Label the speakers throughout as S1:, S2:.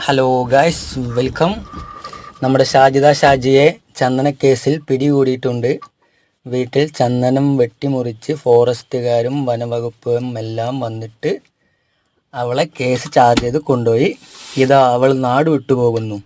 S1: Hello guys welcome നമ്മുടെ ഷാജിദ ഷാജിയെ ചന്ദന കേസിൽ പിടികൂടിയിട്ടുണ്ട്. വീട്ടിൽ ചന്ദനം വെട്ടിമുറിച്ച് ഫോറസ്റ്റുകാരും വനവകുപ്പും എല്ലാം വന്നിട്ട് അവളെ കേസ് ചാർജ് ചെയ്ത് കൊണ്ടുപോയി. ഇതാ അവൾ നാട് വിട്ടുപോകുന്നു.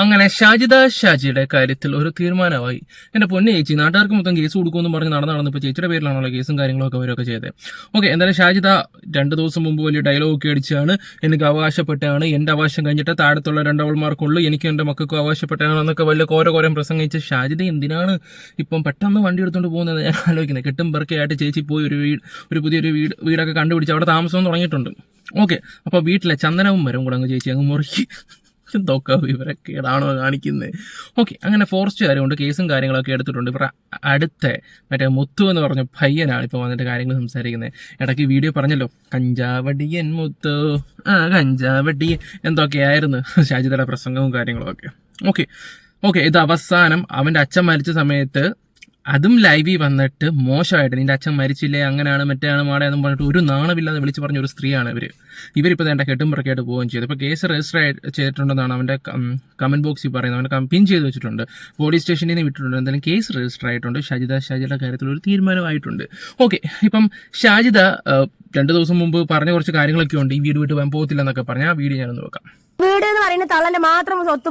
S2: അങ്ങനെ ഷാജിദ ഷാജിയുടെ കാര്യത്തിൽ ഒരു തീരുമാനമായി. എന്റെ പൊന്നു ചേച്ചി നാട്ടുകാർക്ക് മൊത്തം കേസ് കൊടുക്കുമെന്ന് പറഞ്ഞ് നടന്ന് നടന്നപ്പോൾ ചേച്ചിയുടെ പേരിലാണല്ലോ കേസും കാര്യങ്ങളൊക്കെ അവരൊക്കെ ചെയ്തത് ഓക്കെ എന്തായാലും ഷാജിദ രണ്ട് ദിവസം മുമ്പ് വലിയ ഡയലോഗ് ഒക്കെ അടിച്ചാണ് എനിക്ക് അവകാശപ്പെട്ടാണ് എന്റെ അവകാശം കഴിഞ്ഞിട്ട് താഴത്തുള്ള രണ്ടവൾമാർക്കുള്ളൂ എനിക്ക് എന്റെ മക്കൾക്കും അവകാശപ്പെട്ടാണ് എന്നൊക്കെ വലിയ കോര കോരം പ്രസംഗിച്ച് ഷാജിദ എന്തിനാണ് ഇപ്പം പെട്ടെന്ന് വണ്ടി എടുത്തുകൊണ്ട് പോകുന്നത് ഞാൻ ആലോചിക്കുന്നത് കെട്ടും പെറുക്കെയായിട്ട് ചേച്ചി പോയി ഒരു വീട് ഒരു പുതിയൊരു വീട് വീടൊക്കെ കണ്ടുപിടിച്ച് അവിടെ താമസം തുടങ്ങിയിട്ടുണ്ട്. ഓക്കെ അപ്പോൾ വീട്ടിലെ ചന്ദനവും വരും കൂടെ അങ്ങ് ചേച്ചി അങ്ങ് മുറുക്കി. എന്തൊക്കെ വിവരക്കേടാണോ കാണിക്കുന്നത് ഓക്കെ അങ്ങനെ ഫോറസ്റ്റുകാർ കൊണ്ട് കേസും കാര്യങ്ങളൊക്കെ എടുത്തിട്ടുണ്ട്. ഇവരുടെ അടുത്ത മറ്റേ മുത്തു എന്ന് പറഞ്ഞ പയ്യനാണ് ഇപ്പോൾ വന്നിട്ട് കാര്യങ്ങൾ സംസാരിക്കുന്നത് ഇടയ്ക്ക് വീഡിയോ പറഞ്ഞല്ലോ കഞ്ചാവടിയൻ മുത്തു ആ കഞ്ചാവടിയൻ എന്തൊക്കെയായിരുന്നു ഷാജിദയുടെ പ്രസംഗവും കാര്യങ്ങളും ഒക്കെ ഓക്കെ ഓക്കെ ഇത് അവസാനം അവന്റെ അച്ഛൻ മരിച്ച സമയത്ത് അതും ലൈവിൽ വന്നിട്ട് മോശമായിട്ട് നിന്റെ അച്ഛൻ മരിച്ചില്ലേ? അങ്ങനെയാണ് മറ്റാണ് മാടെയെന്നും പറഞ്ഞിട്ട് ഒരു നാണമില്ലാതെ വിളിച്ച് പറഞ്ഞ ഒരു സ്ത്രീയാണ് ഇവർ ഇവരിപ്പോൾ കെട്ടും കെട്ടുമ്പറക്കായിട്ട് പോവുകയും ചെയ്തു. ഇപ്പോൾ കേസ് രജിസ്റ്റർ ചെയ്തിട്ടുണ്ടെന്നാണ് അവന്റെ കമന്റ് ബോക്സിൽ പറയുന്നത്. അവന്റെ പിൻ ചെയ്ത് വെച്ചിട്ടുണ്ട്. പോലീസ് സ്റ്റേഷനിൽ നിന്ന് വിട്ടിട്ടുണ്ട്. എന്തായാലും കേസ് രജിസ്റ്റർ ആയിട്ടുണ്ട്. ഷാജിദ ഷാജിയുടെ കാര്യത്തിൽ ഒരു തീരുമാനമായിട്ടുണ്ട്. ഓക്കെ ഇപ്പം ഷാജിദ രണ്ട് ദിവസം മുമ്പ് പറഞ്ഞ കുറച്ച് കാര്യങ്ങളൊക്കെ ഉണ്ട്. ഈ വീട് വിട്ട് പോകാൻ പോകത്തില്ല എന്നൊക്കെ പറഞ്ഞ ആ വീട് ഞാനൊന്ന് നോക്കാം
S3: വീട് എന്ന് പറയുന്ന തള്ളന്റെ മാത്രം സ്വത്ത്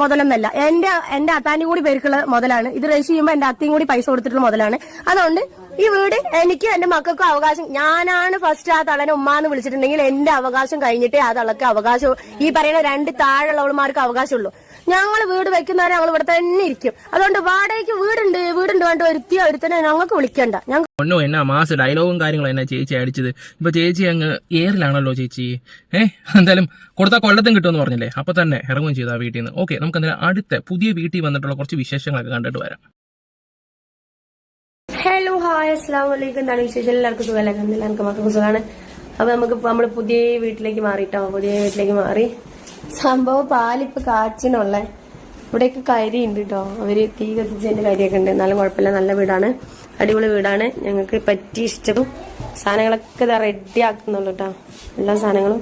S3: മുതലൊന്നല്ല. എന്റെ എന്റെ അത്താന്റെ കൂടി പേർക്കുള്ള മുതലാണ്. ഇത് രജിസ്റ്റർ ചെയ്യുമ്പോൾ എന്റെ അത്തയും കൂടി പൈസ കൊടുത്തിട്ടുള്ള മുതലാണ്. അതുകൊണ്ട് ഈ വീട് എനിക്ക് എന്റെ മക്കൾക്കും അവകാശം. ഞാനാണ് ഫസ്റ്റ് ആ തള്ളനെ ഉമ്മാന്ന് വിളിച്ചിട്ടുണ്ടെങ്കിൽ എന്റെ അവകാശം കഴിഞ്ഞിട്ടേ ആ തള്ളക്ക് അവകാശം ഈ പറയുന്ന രണ്ട് താഴെയുള്ളവന്മാർക്ക് അവകാശമുള്ളൂ. ഞങ്ങൾ വീട് വെക്കുന്നവരെ ഞങ്ങൾ ഇവിടെ തന്നെ ഇരിക്കും. അതുകൊണ്ട് വാടകയ്ക്ക് വീടുണ്ട് വീടുണ്ട് വേണ്ട ഒരുത്തിയോ ഒരുത്തനെ ഞങ്ങൾക്ക് വിളിക്കണ്ട. ഞങ്ങൾ
S2: ഒന്നോ എന്നാ മാസ് ഡയലോഗും കാര്യങ്ങളും എന്നാ ചേച്ചി അടിച്ചത്? ഇപ്പൊ ചേച്ചി അങ്ങ് എയറിലാണല്ലോ ചേച്ചി. ഏഹ് എന്തായാലും കൊടുത്താൽ കൊല്ലത്തും കിട്ടുമെന്ന് പറഞ്ഞില്ലേ? അപ്പൊ തന്നെ ഇറങ്ങുകയും ചെയ്തു ആ വീട്ടിൽ നിന്ന് ഓക്കെ നമുക്ക് എന്തായാലും അടുത്ത പുതിയ വീട്ടിൽ വന്നിട്ടുള്ള കുറച്ച് വിശേഷങ്ങളൊക്കെ കണ്ടിട്ട് വരാം.
S3: ഹലോ ഹായ് അസ്സാം വലൈക്കും എന്താണ് വിശേഷം? എല്ലാവർക്കും സുഖമല്ല എല്ലാവർക്കും മക്കൾക്ക് സുഖമാണ്. അപ്പൊ നമുക്ക് നമ്മൾ പുതിയ വീട്ടിലേക്ക് മാറിയിട്ടോ പുതിയ വീട്ടിലേക്ക് മാറി. സംഭവം പാലിപ്പ് കാച്ചിനുള്ള. ഇവിടെയൊക്കെ കരി ഉണ്ട് കേട്ടോ അവർ തീ കത്തിച്ചതിന്റെ കരിയൊക്കെ ഉണ്ട്. എന്നാലും കുഴപ്പമില്ല. നല്ല വീടാണ്. അടിപൊളി വീടാണ്. ഞങ്ങൾക്ക് പറ്റി ഇഷ്ടവും സാധനങ്ങളൊക്കെ ഇതാ റെഡി ആക്കുന്നുള്ളൂ കേട്ടോ എല്ലാ സാധനങ്ങളും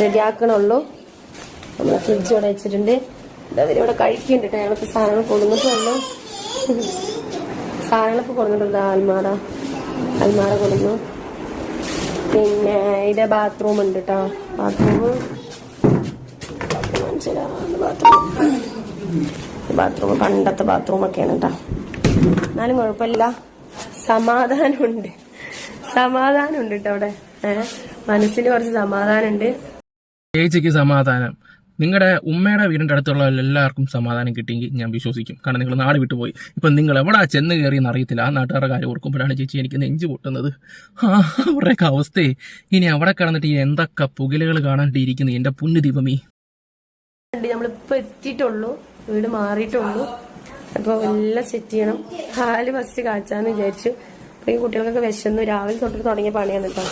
S3: റെഡി ആക്കണുള്ളൂ. നമ്മൾ ഫ്രിഡ്ജ് ഇവിടെ വെച്ചിട്ടുണ്ട്. അവരിവിടെ കഴിക്കുന്നുണ്ട് കേട്ടോ ഞങ്ങൾക്ക് സാധനങ്ങൾ കൊടുന്നിട്ടുള്ളൂ. സാധനങ്ങളൊക്കെ കൊടുത്തിട്ടുണ്ട് അൽമാറ. അൽമാറ കൊടുന്നു. പിന്നെ ഇതേ ബാത്റൂം ഉണ്ട് കേട്ടോ ബാത്റൂം ബാത്റൂം. പണ്ടത്തെ ബാത്റൂം ഒക്കെയാണ് കേട്ടോ എന്നാലും കുഴപ്പമില്ല. സമാധാനമുണ്ട്. സമാധാനമുണ്ട് കേട്ടോ അവിടെ. മനസ്സിന് കുറച്ച് സമാധാനമുണ്ട്.
S2: ചേച്ചിക്ക് സമാധാനം. നിങ്ങളുടെ ഉമ്മയുടെ വീടിന്റെ അടുത്തുള്ള എല്ലാവർക്കും സമാധാനം കിട്ടിയെങ്കിൽ ഞാൻ വിശ്വസിക്കും. കാരണം നിങ്ങൾ നാട് വിട്ടുപോയി ഇപ്പം നിങ്ങൾ എവിടെ ചെന്ന് കയറിയെന്ന് അറിയത്തില്ല. ആ നാട്ടുകാരുടെ കാര്യം ഓർക്കുമ്പോഴാണ് ചേച്ചി എനിക്ക് നെഞ്ചു പൊട്ടുന്നത്. അവരുടെയൊക്കെ അവസ്ഥയെ. ഇനി അവിടെ കിടന്നിട്ട് എന്തൊക്കെ പുകലുകൾ കാണാണ്ടിരിക്കുന്നു എന്റെ പുണ്യ ദീപമേ
S3: ഉണ്ട് നമ്മളിപ്പോ എത്തിയിട്ടുള്ളൂ വീട് മാറിയിട്ടുള്ളൂ. അപ്പൊ എല്ലാം സെറ്റ് ചെയ്യണം. പാൽ ഫസ്റ്റ് കാച്ചാന്ന് വിചാരിച്ചു. അപ്പൊ ഈ കുട്ടികൾക്കൊക്കെ വിശന്നു. രാവിലെ തൊട്ട് തുടങ്ങിയ പണിയാണ് കേട്ടോ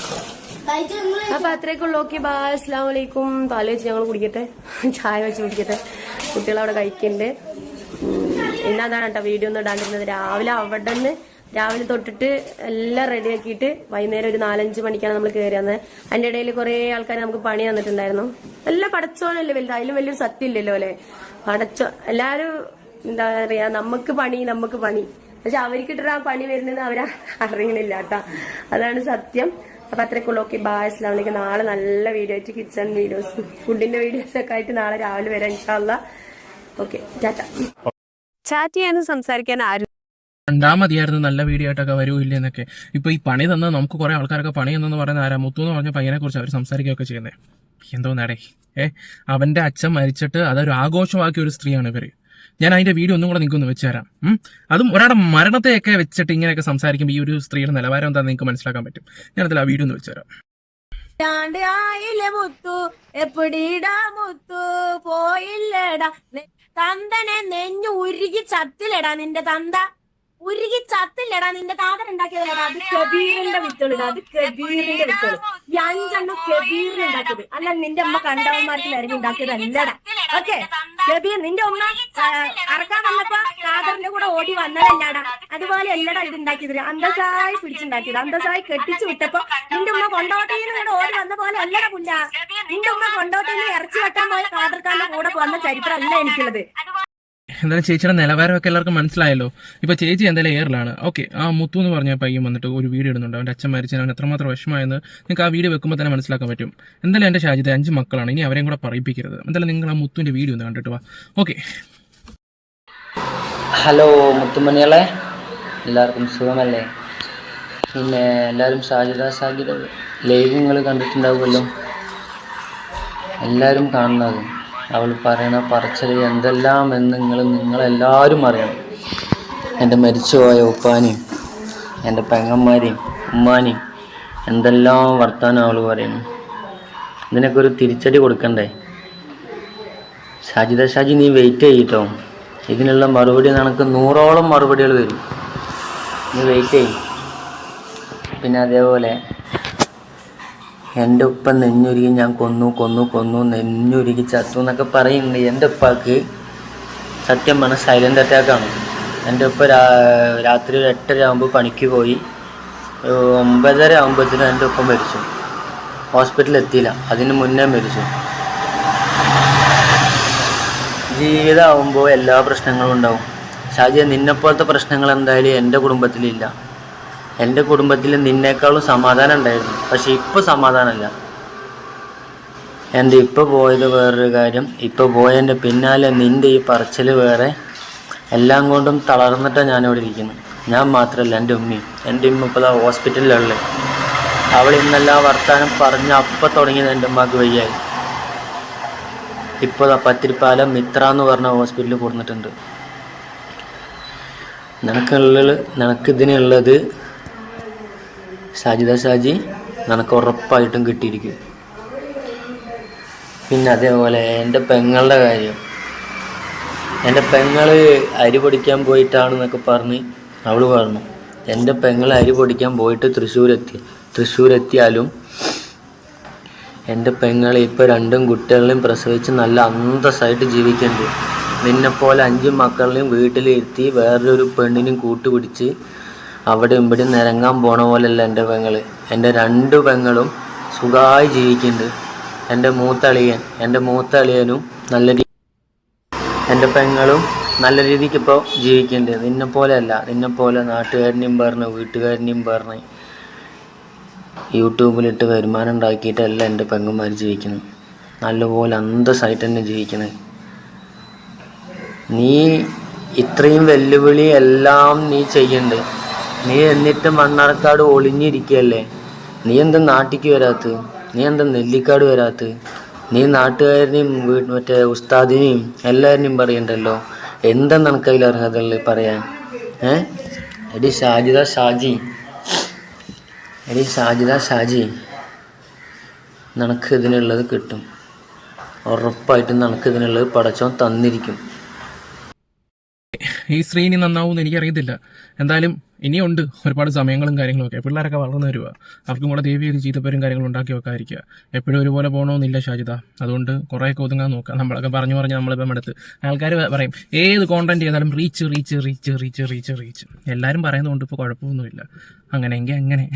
S3: അപ്പൊ അത്രയൊക്കെയുള്ളൂ. ഓക്കെ ബാ അസ്ലാം വലൈക്കും പാൽ വെച്ച് ഞങ്ങൾ കുടിക്കട്ടെ. ചായ വെച്ച് കുടിക്കട്ടെ. കുട്ടികളവിടെ കഴിക്കുന്നുണ്ട് ഇന്നതാണ് കേട്ടോ വീഡിയോ. ഒന്നും ഇടാണ്ടിരുന്നത്. രാവിലെ അവിടെ നിന്ന് രാവിലെ തൊട്ടിട്ട് എല്ലാം റെഡി ആക്കിയിട്ട് വൈകുന്നേരം ഒരു നാലഞ്ച് മണിക്കാണ് നമ്മൾ കയറി വന്നത് അതിന്റെ ഇടയിൽ കുറെ ആൾക്കാർ നമുക്ക് പണി തന്നിട്ടുണ്ടായിരുന്നു. എല്ലാം പടച്ചോനല്ലേ വലുത്. അതിലും വലിയൊരു സത്യം ഇല്ലല്ലോ അല്ലെ? പടച്ചോ എല്ലാരും എന്താ പറയാ നമുക്ക് പണി നമുക്ക് പണി. പക്ഷെ അവർക്ക് ഇട്ടിട്ട് ആ പണി വരുന്നത് അവരാ അറിയണില്ല കേട്ടാ. അതാണ് സത്യം. അപ്പൊ അത്രക്കുള്ള. ഓക്കെ ബായ് അസ്ലാമിലേക്ക് നാളെ നല്ല വീഡിയോ ആയിട്ട് കിച്ചൺ വീഡിയോസ് ഫുഡിന്റെ വീഡിയോസ് ഒക്കെ ആയിട്ട് നാളെ രാവിലെ വരാം ഇൻഷാല്ല ഓക്കെ ടാറ്റ.
S4: ചാറ്റ് ചെയ്യാനും സംസാരിക്കാൻ ആരും
S2: രണ്ടാ മതിയായിരുന്നു നല്ല വീഡിയോ ആയിട്ടൊക്കെ വരൂല്ല എന്നൊക്കെ. ഇപ്പൊ ഈ പണി തന്ന നമുക്ക് കുറെ ആൾക്കാരൊക്കെ പണി തന്നെന്ന് പറയുന്ന ആരാ? മുത്തു എന്ന് പറഞ്ഞ പയ്യനെ കുറിച്ച് അവർ സംസാരിക്കുകയൊക്കെ ചെയ്യുന്നത് എന്തോ നടേ. ഏ അവന്റെ അച്ഛൻ മരിച്ചിട്ട് അതൊരു ആഘോഷമാക്കിയ ഒരു സ്ത്രീയാണ് ഇവർ. ഞാൻ അതിന്റെ വീഡിയോ ഒന്നും കൂടെ നിങ്ങൾക്ക് ഒന്ന് വെച്ചുതരാം അതും ഒരാളുടെ മരണത്തെയൊക്കെ വെച്ചിട്ട് ഇങ്ങനെയൊക്കെ സംസാരിക്കുമ്പോൾ ഈ ഒരു സ്ത്രീയുടെ നിലവാരം എന്താണെന്ന് നിങ്ങൾക്ക് മനസ്സിലാക്കാൻ പറ്റും. ഞാനതിൽ ആ വീഡിയോ ഒന്ന് വെച്ചുതരാം
S4: മുത്തു മുത്തു? പോയില്ലടാ. തന്തനെ നെഞ്ഞു ഉരുകി ചത്തില്ലടാ നിന്റെ തന്ത. ഉരുകി ചത്തില്ലടാ നിന്റെ താതൻ ഉണ്ടാക്കിയതടാ അത്? കബീറിന്റെ അത് കബീറിന്റെ വിത്തുകൾ അഞ്ചെണ്ണം കബീറിന് ഉണ്ടാക്കിയത്. അല്ല നിന്റെ അമ്മ കണ്ടവന്മാർക്ക് നിരങ്ങി ഉണ്ടാക്കിയത് അല്ലടാ ഓക്കെ കബീർ നിന്റെ ഉമ്മ അറക്കാൻ വന്നപ്പോ താതറിന്റെ കൂടെ ഓടി വന്നതല്ലാടാ. അതുപോലെ അല്ലടാ ഇത് ഉണ്ടാക്കിയത്. അന്തസായി പിടിച്ചുണ്ടാക്കിയത്. അന്തസായി കെട്ടിച്ചു വിട്ടപ്പോ നിന്റെ ഉമ്മ കൊണ്ടോട്ടയിൽ കൂടെ ഓടി വന്ന പോലെ അല്ലടാ പുല്ല. നിന്റെ ഉമ്മ കൊണ്ടോട്ടയിൽ ഇറച്ചി വെട്ടാൻ പോയ താതർക്കാരുടെ കൂടെ വന്ന ചരിത്രം അല്ല എനിക്കുള്ളത്.
S2: എന്തായാലും ചേച്ചിയുടെ നിലവാരമൊക്കെ എല്ലാവർക്കും മനസ്സിലായല്ലോ. ഇപ്പൊ ചേച്ചി എന്തായാലും എയറിലാണ്. ഓക്കെ ആ മുത്തു എന്ന് പറഞ്ഞ പയ്യൻ വന്നിട്ട് ഒരു വീഡിയോ ഇടുന്നുണ്ട്. അവന്റെ അച്ഛൻ മരിച്ചതിന് അവൻ എത്രമാത്രം വിഷമമായെന്ന് നിങ്ങൾക്ക് ആ വീഡിയോ വെക്കുമ്പോൾ തന്നെ മനസ്സിലാക്കാൻ പറ്റും. എന്തായാലും എന്റെ ഷാജിദ് അഞ്ച് മക്കളാണ്. ഇനി അവരെയും കൂടെ പറയിപ്പിക്കരുത്. എന്തായാലും നിങ്ങൾ ആ മുത്തുവിന്റെ വീഡിയോ ഒന്ന് കണ്ടിട്ട് വാ. ഓക്കെ
S1: ഹലോ മുത്തുമണികളെ. എല്ലാവർക്കും സുഖമല്ലേ? പിന്നെ എല്ലാവരും സാജിത സാജിത ലൈവ് നിങ്ങൾ കണ്ടിട്ടുണ്ടാവുമല്ലോ. എല്ലാവരും കാണുന്നത് അവൾ പറയണ പറച്ചൽ എന്തെല്ലാം എന്ന് നിങ്ങൾ നിങ്ങളെല്ലാവരും അറിയണം. എന്റെ മരിച്ചുപോയ ഉപ്പാനെയും എന്റെ പെങ്ങന്മാരെയും ഉമ്മാനെയും എന്തെല്ലാം വർത്താനം അവൾ പറയുന്നു ഇതിനൊക്കെ ഒരു തിരിച്ചടി കൊടുക്കണ്ടേ? ഷാജിദ ഷാജി നീ വെയിറ്റ് ചെയ്യിട്ടോ. ഇതിനുള്ള മറുപടി നിനക്ക് നൂറോളം മറുപടികൾ വരും നീ വെയിറ്റ് ചെയ്യും. പിന്നെ അതേപോലെ എന്റെ ഉപ്പ നെഞ്ഞുരുകി ഞാൻ കൊന്നു കൊന്നു കൊന്നു നെഞ്ഞുരുകി ചത്തു എന്നൊക്കെ പറയുന്നുണ്ട്. എന്റെ ഉപ്പാക്ക് സത്യം പറഞ്ഞാൽ സൈലന്റ് അറ്റാക്കാണ് എന്റെ ഉപ്പ രാത്രി ഒരു എട്ടര ആകുമ്പോൾ പണിക്ക് പോയി. ഒമ്പതര ആകുമ്പോഴത്തേനും എന്റെ ഉപ്പ മരിച്ചു. ഹോസ്പിറ്റലിൽ എത്തിയില്ല. അതിന് മുന്നേ മരിച്ചു. ജീവിതമാകുമ്പോൾ എല്ലാ പ്രശ്നങ്ങളും ഉണ്ടാവും. ഷാജിയ നിന്നെപ്പോലത്തെ പ്രശ്നങ്ങൾ എന്തായാലും എന്റെ കുടുംബത്തിലില്ല. എന്റെ കുടുംബത്തിൽ നിന്നേക്കാളും സമാധാനം ഉണ്ടായിരുന്നു. പക്ഷെ ഇപ്പോൾ സമാധാനമല്ല. എന്റെ ഇപ്പോൾ പോയത് വേറൊരു കാര്യം. ഇപ്പോൾ പോയതിന്റെ പിന്നാലെ നിന്റെ ഈ പറച്ചിൽ വേറെ. എല്ലാം കൊണ്ടും തളർന്നിട്ടാണ് ഞാനിവിടെ ഇരിക്കുന്നത് ഞാൻ മാത്രമല്ല എന്റെ ഉമ്മയും. എന്റെ ഉമ്മ ഇപ്പോൾ ഹോസ്പിറ്റലിലുള്ളത് അവൾ ഇന്നെല്ലാം വർത്താനം പറഞ്ഞ് അപ്പം തുടങ്ങിയത് എന്റെ ഉമ്മക്ക് വയ്യായി. ഇപ്പോൾ പത്തിരിപ്പാലം മിത്ര എന്ന് പറഞ്ഞ ഹോസ്പിറ്റലിൽ കൊടുത്തിട്ടുണ്ട്. നിനക്കുള്ളത് നിനക്കിതിനുള്ളത് സാജിദ ഷാജി നിനക്ക് ഉറപ്പായിട്ടും കിട്ടിയിരിക്കും. പിന്നെ അതേപോലെ എന്റെ പെങ്ങളുടെ കാര്യം. എന്റെ പെങ്ങൾ അരി പൊടിക്കാൻ പോയിട്ടാണെന്നൊക്കെ പറഞ്ഞ് അവൾ പറഞ്ഞു എന്റെ പെങ്ങൾ അരി പൊടിക്കാൻ പോയിട്ട് തൃശ്ശൂരെത്തി. തൃശ്ശൂരെത്തിയാലും എന്റെ പെങ്ങൾ ഇപ്പോൾ രണ്ടും കുട്ടികളെയും പ്രസവിച്ച് നല്ല അന്തസ്സായിട്ട് ജീവിക്കുന്നുണ്ട്. നിന്നെപ്പോലെ അഞ്ച് മക്കളെയും വീട്ടിലിരുത്തി വേറൊരു പെണ്ണിനും കൂട്ടുപിടിച്ച് അവിടെ ഇവിടെ നിരങ്ങാൻ പോണ പോലെയല്ല എന്റെ പെങ്ങൾ എന്റെ രണ്ട് പെങ്ങളും സുഖമായി ജീവിക്കുന്നുണ്ട്. എന്റെ മൂത്തളിയൻ എന്റെ മൂത്തളിയനും നല്ല രീതി എന്റെ പെങ്ങളും നല്ല രീതിക്ക് ഇപ്പോൾ ജീവിക്കുന്നുണ്ട്. നിന്നെ പോലെയല്ല നിന്നെ പോലെ നാട്ടുകാരനെയും പറഞ്ഞ് വീട്ടുകാരനെയും പറഞ്ഞ് യൂട്യൂബിലിട്ട് വരുമാനം ഉണ്ടാക്കിയിട്ടല്ല എന്റെ പെങ്ങന്മാർ ജീവിക്കുന്നത്. നല്ലപോലെ അന്തസ്സായിട്ട് തന്നെ ജീവിക്കുന്നത്. നീ ഇത്രയും വെല്ലുവിളി എല്ലാം നീ ചെയ്യുന്നുണ്ട്. നീ എന്നിട്ട് മണ്ണാർക്കാട് ഒളിഞ്ഞിരിക്കുകയല്ലേ നീ എന്താ നാട്ടിക്ക് വരാത്ത്? നീ എന്താ നെല്ലിക്കാട് വരാത്ത്? നീ നാട്ടുകാരനെയും മറ്റേ ഉസ്താദിനെയും എല്ലാവരെയും പറയണ്ടല്ലോ? എന്താ നിനക്കതിൽ അർഹതകളിൽ പറയാൻ? ഏ? എടി ഷാജിദ ഷാജി. എടി ഷാജിദ ഷാജി. നിനക്ക് ഇതിനുള്ളത് കിട്ടും. ഉറപ്പായിട്ടും നിനക്ക് ഇതിനുള്ളത് പടച്ചോൻ തന്നിരിക്കും.
S2: ഈ സ്ത്രീ ഇനി നന്നാവും എനിക്കറിയത്തില്ല. എന്തായാലും ഇനിയുണ്ട് ഒരുപാട് സമയങ്ങളും കാര്യങ്ങളും ഒക്കെ. പിള്ളേരൊക്കെ വളർന്നു വരിക അവർക്കും കൂടെ ദേവി ചെയ്ത് ചീത്തപ്പേരും കാര്യങ്ങളും ഉണ്ടാക്കി വെക്കാതിരിക്കുക. എപ്പോഴും ഒരുപോലെ പോകണമെന്നില്ല ഷാജിത. അതുകൊണ്ട് കുറേയൊക്കെ ഒതുങ്ങാൻ നോക്കുക. നമ്മളൊക്കെ പറഞ്ഞു പറഞ്ഞ് നമ്മളിപ്പം എടുത്ത് ആൾക്കാർ പറയും ഏത് കോണ്ടന്റ് ചെയ്താലും reach reach reach reach reach reach എല്ലാവരും പറയുന്നതുകൊണ്ട് ഇപ്പോൾ കുഴപ്പമൊന്നുമില്ല. അങ്ങനെയെങ്കിൽ അങ്ങനെ.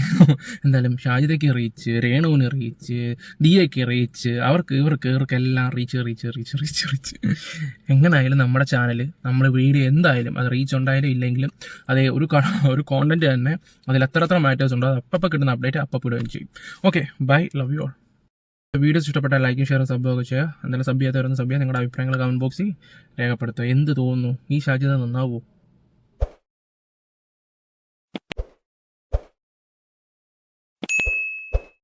S2: എന്തായാലും ഷാജിതയ്ക്ക് റീച്ച് രേണുവിന് റീച്ച് ദിയയ്ക്ക് റീച്ച് അവർക്ക് ഇവർക്ക് ഇവർക്കെല്ലാം reach reach reach reach reach എങ്ങനെയായാലും നമ്മുടെ ചാനൽ നമ്മൾ വീഡിയോ എന്തായാലും അത് റീച്ച് ഉണ്ടായാലും ഇല്ലെങ്കിലും അതേ ഒരു ഒരു കോണ്ടന്റ് തന്നെ അതിൽ എത്ര എത്ര മാറ്റേഴ്സ് ഉണ്ടോ അത് അപ്പം കിട്ടുന്ന അപ്ഡേറ്റ് അപ്പം ഇടുകയും ചെയ്യും. Okay bye love you all videos ഇഷ്ടപ്പെട്ട ലൈക്കും ഷെയറും സബ്ബ് ഒക്കെ ചെയ്യുക. എന്തായാലും സബ് ചെയ്യാത്തവരൊന്നും സബ് ചെയ്യുക. നിങ്ങളുടെ അഭിപ്രായങ്ങൾ കമന്റ് ബോക്സിൽ രേഖപ്പെടുത്തുക. എന്ത് തോന്നുന്നു? ഈ ഷാജിത നന്നാവോ?